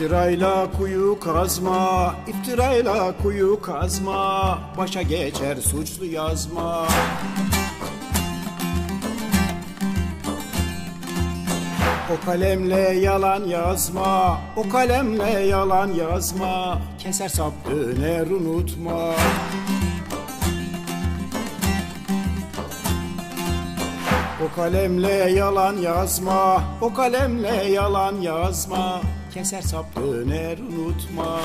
İftirayla kuyu kazma, iftirayla kuyu kazma, başa geçer suçlu yazma. O kalemle yalan yazma, o kalemle yalan yazma, keser sap döner unutma. O kalemle yalan yazma, o kalemle yalan yazma, keser sap döner unutma.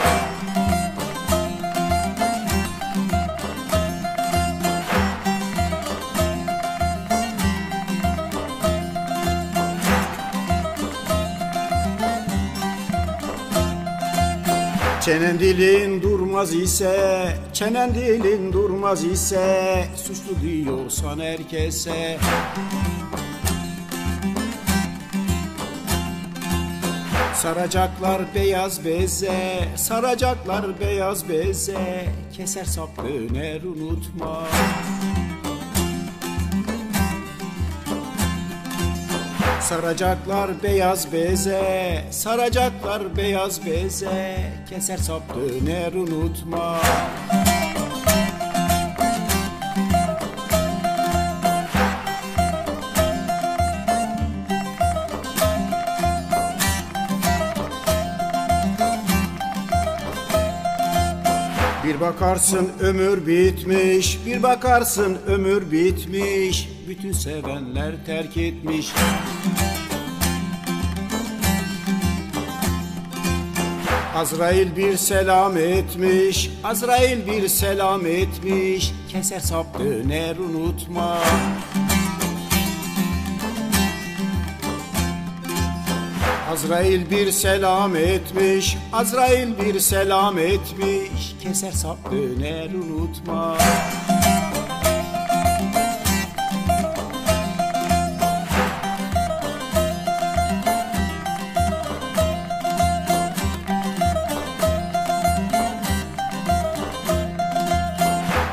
Çenen dilin durmaz ise, çenen dilin durmaz ise, suçlu diyorsan herkese. Saracaklar beyaz beze, saracaklar beyaz beze, keser sap döner unutma. Saracaklar beyaz beze, saracaklar beyaz beze, keser sap döner unutma. Bir bakarsın ömür bitmiş, bir bakarsın ömür bitmiş, bütün sevenler terk etmiş. Azrail bir selam etmiş, Azrail bir selam etmiş, keser sap döner unutma. Azrail bir selam etmiş, Azrail bir selam etmiş, keser sap döner unutma.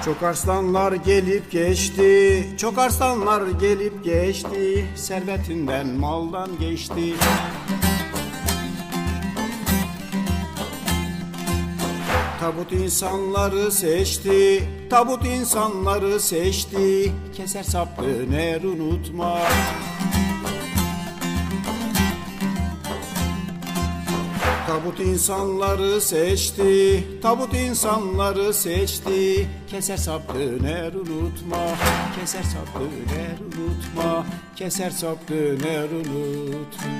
Çok arslanlar gelip geçti, çok arslanlar gelip geçti, servetinden maldan geçti. Tabut insanları seçti, tabut insanları seçti, keser sap döner unutma. Tabut insanları seçti, tabut insanları seçti, keser sap döner unutma, keser sap döner unutma, keser sap döner unutma.